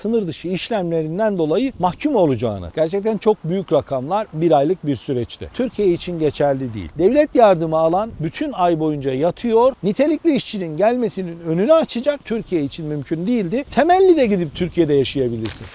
sınır dışı işlemlerinden dolayı mahkum olacağını. Gerçekten çok büyük rakamlar bir aylık bir süreçte. Türkiye için geçerli değil. Devlet yardımı alan bütün ay boyunca yatıyor. Nitelikli işçinin gelmesinin önünü açacak. Türkiye için mümkün değildi. Temelli de gidip Türkiye'de yaşayabilirsin.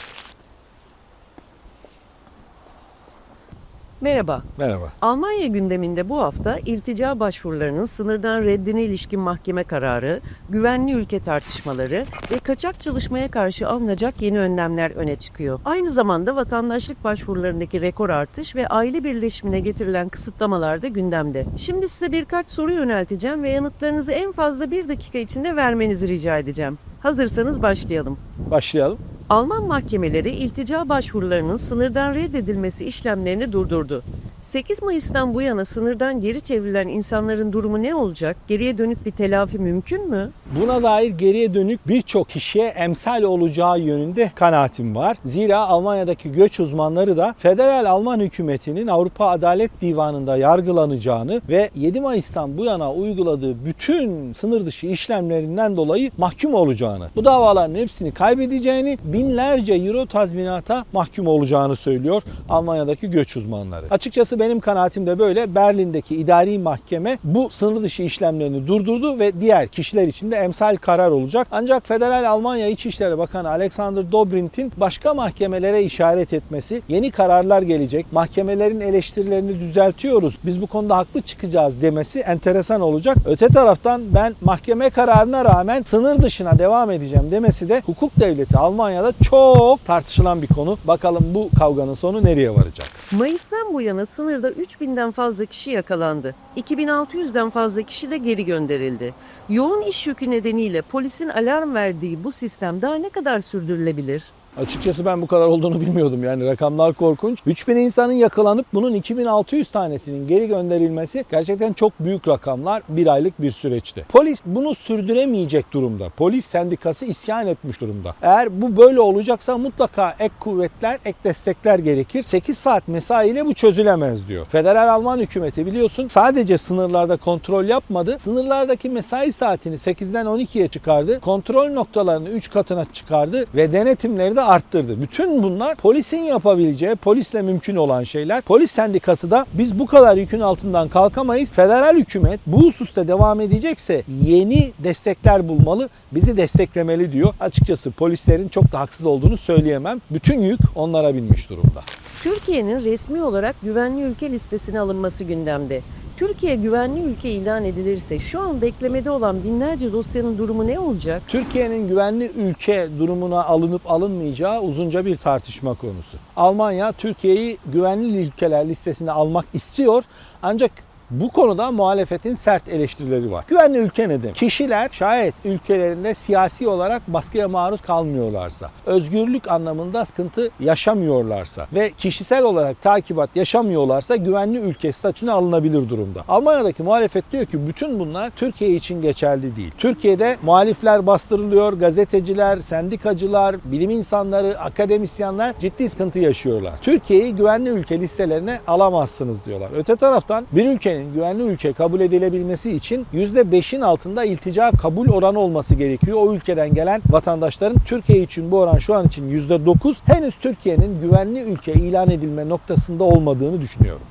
Merhaba. Merhaba. Almanya gündeminde bu hafta iltica başvurularının sınırdan reddine ilişkin mahkeme kararı, güvenli ülke tartışmaları ve kaçak çalışmaya karşı alınacak yeni önlemler öne çıkıyor. Aynı zamanda vatandaşlık başvurularındaki rekor artış ve aile birleşimine getirilen kısıtlamalar da gündemde. Şimdi size birkaç soru yönelteceğim ve yanıtlarınızı en fazla bir dakika içinde vermenizi rica edeceğim. Hazırsanız başlayalım. Başlayalım. Alman mahkemeleri iltica başvurularının sınırdan reddedilmesi işlemlerini durdurdu. 8 Mayıs'tan bu yana sınırdan geri çevrilen insanların durumu ne olacak? Geriye dönük bir telafi mümkün mü? Buna dair geriye dönük birçok kişiye emsal olacağı yönünde kanaatim var. Zira Almanya'daki göç uzmanları da federal Alman hükümetinin Avrupa Adalet Divanı'nda yargılanacağını ve 7 Mayıs'tan bu yana uyguladığı bütün sınır dışı işlemlerinden dolayı mahkum olacağını, bu davaların hepsini kaybedeceğini, binlerce euro tazminata mahkum olacağını söylüyor Almanya'daki göç uzmanları. Açıkçası benim kanaatim de böyle. Berlin'deki idari mahkeme bu sınır dışı işlemlerini durdurdu ve diğer kişiler için de emsal karar olacak. Ancak Federal Almanya İçişleri Bakanı Alexander Dobrint'in başka mahkemelere işaret etmesi, yeni kararlar gelecek, mahkemelerin eleştirilerini düzeltiyoruz, biz bu konuda haklı çıkacağız demesi enteresan olacak. Öte taraftan ben mahkeme kararına rağmen sınır dışına devam edeceğim demesi de hukuk devleti Almanya'da çok tartışılan bir konu. Bakalım bu kavganın sonu nereye varacak? Mayıs'tan bu yana sınırda 3000'den fazla kişi yakalandı. 2600'den fazla kişi de geri gönderildi. Yoğun iş yükü nedeniyle polisin alarm verdiği bu sistem daha ne kadar sürdürülebilir? Açıkçası ben bu kadar olduğunu bilmiyordum. Yani rakamlar korkunç. 3000 insanın yakalanıp bunun 2600 tanesinin geri gönderilmesi gerçekten çok büyük rakamlar bir aylık bir süreçte. Polis bunu sürdüremeyecek durumda. Polis sendikası isyan etmiş durumda. Eğer bu böyle olacaksa mutlaka ek kuvvetler, ek destekler gerekir. 8 saat mesaiyle bu çözülemez diyor. Federal Alman hükümeti biliyorsun sadece sınırlarda kontrol yapmadı. Sınırlardaki mesai saatini 8'den 12'ye çıkardı. Kontrol noktalarını 3 katına çıkardı ve denetimleri de arttırdı. Bütün bunlar polisin yapabileceği, polisle mümkün olan şeyler. Polis sendikası da biz bu kadar yükün altından kalkamayız. Federal hükümet bu hususta devam edecekse yeni destekler bulmalı, bizi desteklemeli diyor. Açıkçası polislerin çok da haksız olduğunu söyleyemem. Bütün yük onlara binmiş durumda. Türkiye'nin resmi olarak güvenli ülke listesine alınması gündemde. Türkiye güvenli ülke ilan edilirse şu an beklemede olan binlerce dosyanın durumu ne olacak? Türkiye'nin güvenli ülke durumuna alınıp alınmayacağı uzunca bir tartışma konusu. Almanya Türkiye'yi güvenli ülkeler listesine almak istiyor ancak bu konuda muhalefetin sert eleştirileri var. Güvenli ülke ne demek? Kişiler şayet ülkelerinde siyasi olarak baskıya maruz kalmıyorlarsa, özgürlük anlamında sıkıntı yaşamıyorlarsa ve kişisel olarak takibat yaşamıyorlarsa güvenli ülke statüsüne alınabilir durumda. Almanya'daki muhalefet diyor ki bütün bunlar Türkiye için geçerli değil. Türkiye'de muhalifler bastırılıyor, gazeteciler, sendikacılar, bilim insanları, akademisyenler ciddi sıkıntı yaşıyorlar. Türkiye'yi güvenli ülke listelerine alamazsınız diyorlar. Öte taraftan bir ülkenin güvenli ülke kabul edilebilmesi için %5'in altında iltica kabul oranı olması gerekiyor. O ülkeden gelen vatandaşların Türkiye için bu oran şu an için %9. Henüz Türkiye'nin güvenli ülke ilan edilme noktasında olmadığını düşünüyorum.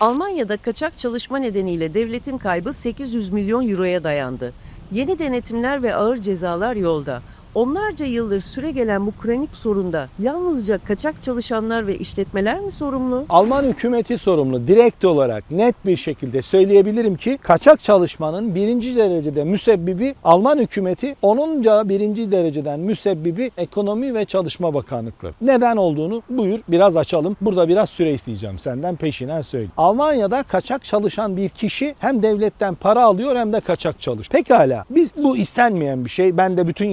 Almanya'da kaçak çalışma nedeniyle devletin kaybı 800 milyon euroya dayandı. Yeni denetimler ve ağır cezalar yolda. Onlarca yıldır süre gelen bu kronik sorunda yalnızca kaçak çalışanlar ve işletmeler mi sorumlu? Alman hükümeti sorumlu. Direkt olarak net bir şekilde söyleyebilirim ki kaçak çalışmanın birinci derecede müsebbibi Alman hükümeti, onunca birinci dereceden müsebbibi Ekonomi ve Çalışma Bakanlıkları. Neden olduğunu buyur biraz açalım. Burada biraz süre isteyeceğim senden peşinen söyle. Almanya'da kaçak çalışan bir kişi hem devletten para alıyor hem de kaçak çalış. Pekala biz bu istenmeyen bir şey. Ben de bütün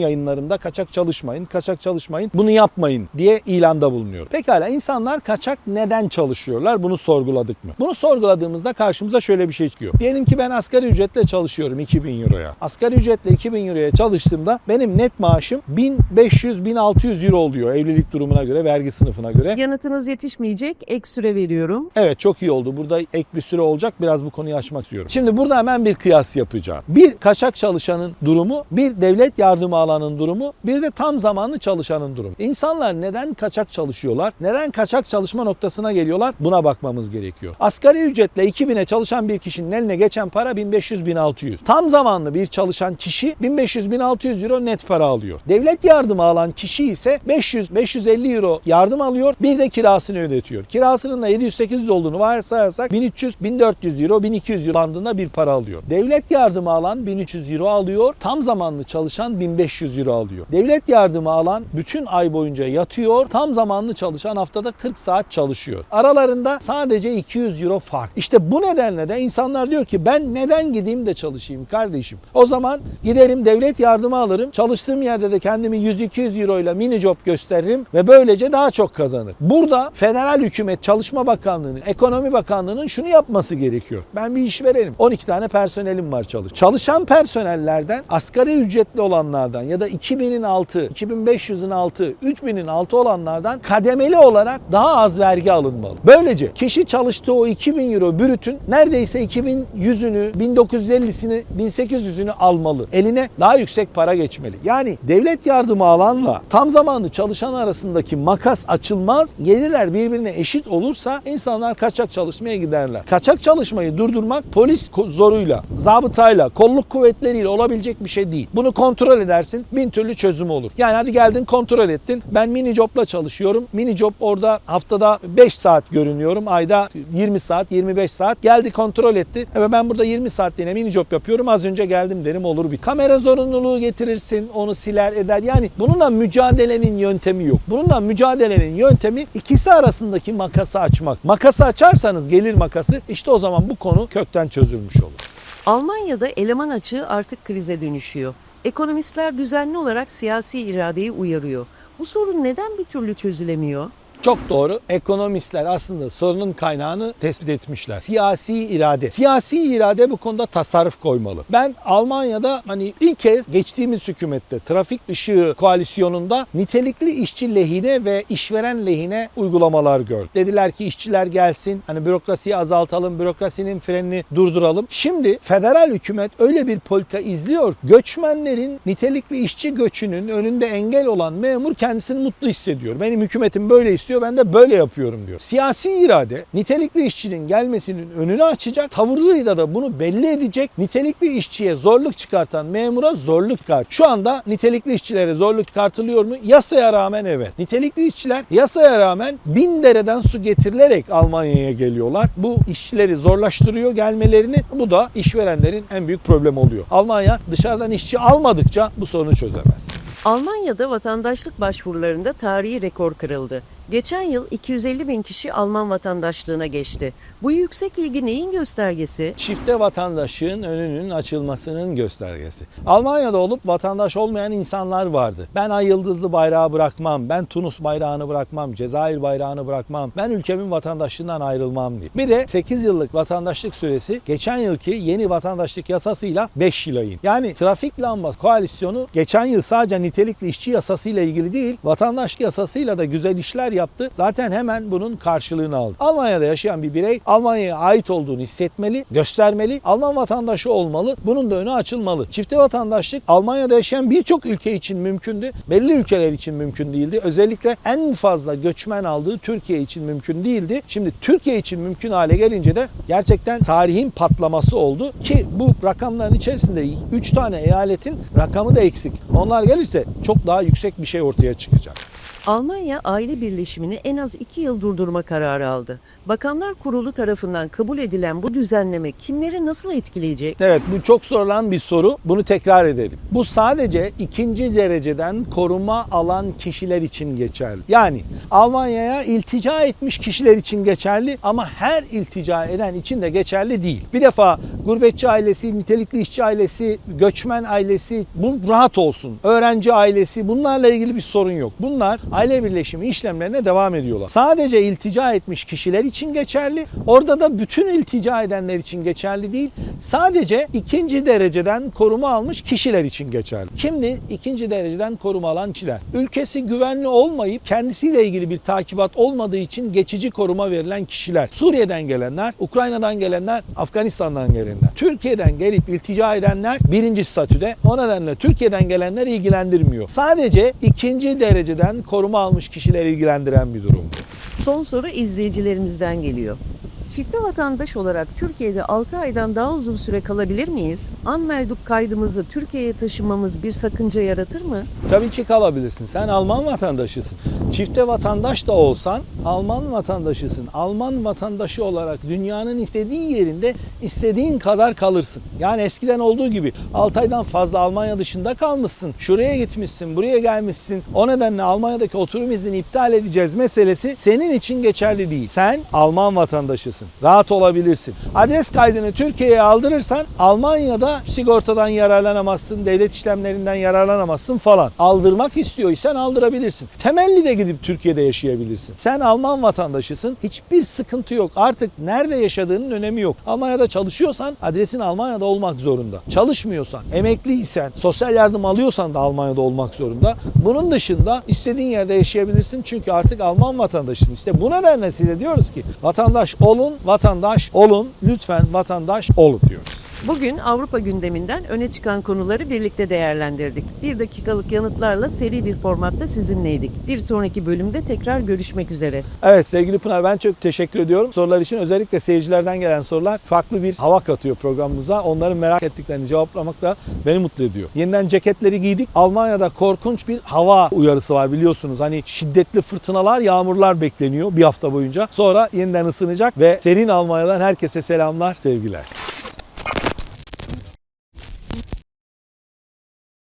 yayınlarımda kaçak çalışmayın, kaçak çalışmayın, bunu yapmayın diye ilanda bulunuyor. Pekala insanlar kaçak neden çalışıyorlar? Bunu sorguladık mı? Bunu sorguladığımızda karşımıza şöyle bir şey çıkıyor. Diyelim ki ben asgari ücretle çalışıyorum 2000 euroya. Asgari ücretle 2000 euroya çalıştığımda benim net maaşım 1500-1600 euro oluyor evlilik durumuna göre, vergi sınıfına göre. Yanıtınız yetişmeyecek, ek süre veriyorum. Evet çok iyi oldu. Burada ek bir süre olacak. Biraz bu konuyu açmak istiyorum. Şimdi burada hemen bir kıyas yapacağım. Bir kaçak çalışanın durumu, bir devlet yardımı alanın durumu durumu, bir de tam zamanlı çalışanın durumu. İnsanlar neden kaçak çalışıyorlar? Neden kaçak çalışma noktasına geliyorlar? Buna bakmamız gerekiyor. Asgari ücretle 2000'e çalışan bir kişinin eline geçen para 1500-1600. Tam zamanlı bir çalışan kişi 1500-1600 euro net para alıyor. Devlet yardımı alan kişi ise 500-550 euro yardım alıyor. Bir de kirasını ödetiyor. Kirasının da 700-800 olduğunu varsayarsak 1300-1400 euro, 1200 euro bandında bir para alıyor. Devlet yardımı alan 1300 euro alıyor. Tam zamanlı çalışan 1500 euro alıyor. Devlet yardımı alan bütün ay boyunca yatıyor. Tam zamanlı çalışan haftada 40 saat çalışıyor. Aralarında sadece 200 euro fark. İşte bu nedenle de insanlar diyor ki ben neden gideyim de çalışayım kardeşim? O zaman giderim devlet yardımı alırım. Çalıştığım yerde de kendimi 100-200 euro ile mini job gösteririm ve böylece daha çok kazanır. Burada federal hükümet Çalışma Bakanlığı'nın, Ekonomi Bakanlığı'nın şunu yapması gerekiyor. Ben bir işverenim. 12 tane personelim var çalış. Çalışan personellerden asgari ücretli olanlardan ya da 2000'in altı, 2500'ün altı, 3000'in altı olanlardan kademeli olarak daha az vergi alınmalı. Böylece kişi çalıştığı o 2000 euro brütün neredeyse 2100'ünü, 1950'sini, 1800'ünü almalı. Eline daha yüksek para geçmeli. Yani devlet yardımı alanla tam zamanlı çalışan arasındaki makas açılmaz. Gelirler birbirine eşit olursa insanlar kaçak çalışmaya giderler. Kaçak çalışmayı durdurmak polis zoruyla, zabıtayla, kolluk kuvvetleriyle olabilecek bir şey değil. Bunu kontrol edersin. Bin türlü çözüm olur. Yani hadi geldin kontrol ettin. Ben mini job'la çalışıyorum. Mini job orada haftada 5 saat görünüyorum. Ayda 20 saat, 25 saat. Geldi kontrol etti. Evet ben burada 20 saatliğine mini job yapıyorum. Az önce geldim derim olur bir. Kamera zorunluluğu getirirsin. Onu siler eder. Yani bununla mücadelenin yöntemi yok. Bununla mücadelenin yöntemi ikisi arasındaki makası açmak. Makası açarsanız gelir makası işte o zaman bu konu kökten çözülmüş olur. Almanya'da eleman açığı artık krize dönüşüyor. Ekonomistler düzenli olarak siyasi iradeyi uyarıyor. Bu sorun neden bir türlü çözülemiyor? Çok doğru. Ekonomistler aslında sorunun kaynağını tespit etmişler. Siyasi irade. Siyasi irade bu konuda tasarruf koymalı. Ben Almanya'da hani ilk kez geçtiğimiz hükümette trafik ışığı koalisyonunda nitelikli işçi lehine ve işveren lehine uygulamalar gördüm. Dediler ki işçiler gelsin, hani bürokrasiyi azaltalım, bürokrasinin frenini durduralım. Şimdi federal hükümet öyle bir politika izliyor. Göçmenlerin nitelikli işçi göçünün önünde engel olan memur kendisini mutlu hissediyor. Benim hükümetim böyle istiyor, ben de böyle yapıyorum diyor. Siyasi irade nitelikli işçinin gelmesinin önünü açacak, tavırlarıyla da bunu belli edecek. Nitelikli işçiye zorluk çıkartan memura zorluk çıkart. Şu anda nitelikli işçilere zorluk çıkartılıyor mu? Yasaya rağmen evet. Nitelikli işçiler yasaya rağmen bin dereden su getirilerek Almanya'ya geliyorlar. Bu işçileri zorlaştırıyor gelmelerini. Bu da işverenlerin en büyük problemi oluyor. Almanya dışarıdan işçi almadıkça bu sorunu çözemez. Almanya'da vatandaşlık başvurularında tarihi rekor kırıldı. Geçen yıl 250 bin kişi Alman vatandaşlığına geçti. Bu yüksek ilgi neyin göstergesi? Çifte vatandaşlığın önünün açılmasının göstergesi. Almanya'da olup vatandaş olmayan insanlar vardı. Ben ay yıldızlı bayrağı bırakmam, ben Tunus bayrağını bırakmam, Cezayir bayrağını bırakmam, ben ülkemin vatandaşlığından ayrılmam diye. Bir de 8 yıllık vatandaşlık süresi geçen yılki yeni vatandaşlık yasasıyla 5 yıla in. Yani trafik lambası koalisyonu geçen yıl sadece nitelikli işçi yasasıyla ilgili değil, vatandaşlık yasasıyla da güzel işler yaptı. Zaten hemen bunun karşılığını aldı. Almanya'da yaşayan bir birey Almanya'ya ait olduğunu hissetmeli, göstermeli. Alman vatandaşı olmalı. Bunun da önü açılmalı. Çifte vatandaşlık Almanya'da yaşayan birçok ülke için mümkündü. Belli ülkeler için mümkün değildi. Özellikle en fazla göçmen aldığı Türkiye için mümkün değildi. Şimdi Türkiye için mümkün hale gelince de gerçekten tarihin patlaması oldu ki bu rakamların içerisinde 3 tane eyaletin rakamı da eksik. Onlar gelirse çok daha yüksek bir şey ortaya çıkacak. Almanya aile birleşimini en az 2 yıl durdurma kararı aldı. Bakanlar Kurulu tarafından kabul edilen bu düzenleme kimleri nasıl etkileyecek? Evet bu çok sorulan bir soru. Bunu tekrar edelim. Bu sadece ikinci dereceden koruma alan kişiler için geçerli. Yani Almanya'ya iltica etmiş kişiler için geçerli ama her iltica eden için de geçerli değil. Bir defa gurbetçi ailesi, nitelikli işçi ailesi, göçmen ailesi bu rahat olsun. Öğrenci ailesi bunlarla ilgili bir sorun yok. Bunlar aile birleşimi işlemlerine devam ediyorlar. Sadece iltica etmiş kişiler için geçerli. Orada da bütün iltica edenler için geçerli değil. Sadece ikinci dereceden koruma almış kişiler için geçerli. Kimdi ikinci dereceden koruma alan kişiler? Ülkesi güvenli olmayıp kendisiyle ilgili bir takibat olmadığı için geçici koruma verilen kişiler. Suriye'den gelenler, Ukrayna'dan gelenler, Afganistan'dan gelenler. Türkiye'den gelip iltica edenler birinci statüde. O nedenle Türkiye'den gelenler ilgilendirmiyor. Sadece ikinci dereceden koruma almış kişiler ilgilendiren bir durum. Son soru izleyicilerimizden geliyor. Çifte vatandaş olarak Türkiye'de 6 aydan daha uzun süre kalabilir miyiz? Anmelduk kaydımızı Türkiye'ye taşımamız bir sakınca yaratır mı? Tabii ki kalabilirsin. Sen Alman vatandaşısın. Çifte vatandaş da olsan Alman vatandaşısın. Alman vatandaşı olarak dünyanın istediği yerinde istediğin kadar kalırsın. Yani eskiden olduğu gibi 6 aydan fazla Almanya dışında kalmışsın. Şuraya gitmişsin, buraya gelmişsin. O nedenle Almanya'daki oturum iznini iptal edeceğiz meselesi senin için geçerli değil. Sen Alman vatandaşısın. Rahat olabilirsin. Adres kaydını Türkiye'ye aldırırsan Almanya'da sigortadan yararlanamazsın, devlet işlemlerinden yararlanamazsın falan. Aldırmak istiyorsan aldırabilirsin. Temelli de gidip Türkiye'de yaşayabilirsin. Sen Alman vatandaşısın. Hiçbir sıkıntı yok. Artık nerede yaşadığının önemi yok. Almanya'da çalışıyorsan adresin Almanya'da olmak zorunda. Çalışmıyorsan, emekliysen, sosyal yardım alıyorsan da Almanya'da olmak zorunda. Bunun dışında istediğin yerde yaşayabilirsin. Çünkü artık Alman vatandaşısın. İşte bu nedenle size diyoruz ki vatandaş olun, vatandaş olun. Lütfen vatandaş olun diyoruz. Bugün Avrupa gündeminden öne çıkan konuları birlikte değerlendirdik. Bir dakikalık yanıtlarla seri bir formatta sizinleydik. Bir sonraki bölümde tekrar görüşmek üzere. Evet sevgili Pınar ben çok teşekkür ediyorum. Sorular için özellikle seyircilerden gelen sorular farklı bir hava katıyor programımıza. Onların merak ettiklerini cevaplamak da beni mutlu ediyor. Yeniden ceketleri giydik. Almanya'da korkunç bir hava uyarısı var biliyorsunuz. Hani şiddetli fırtınalar, yağmurlar bekleniyor bir hafta boyunca. Sonra yeniden ısınacak ve serin Almanya'dan herkese selamlar, sevgiler.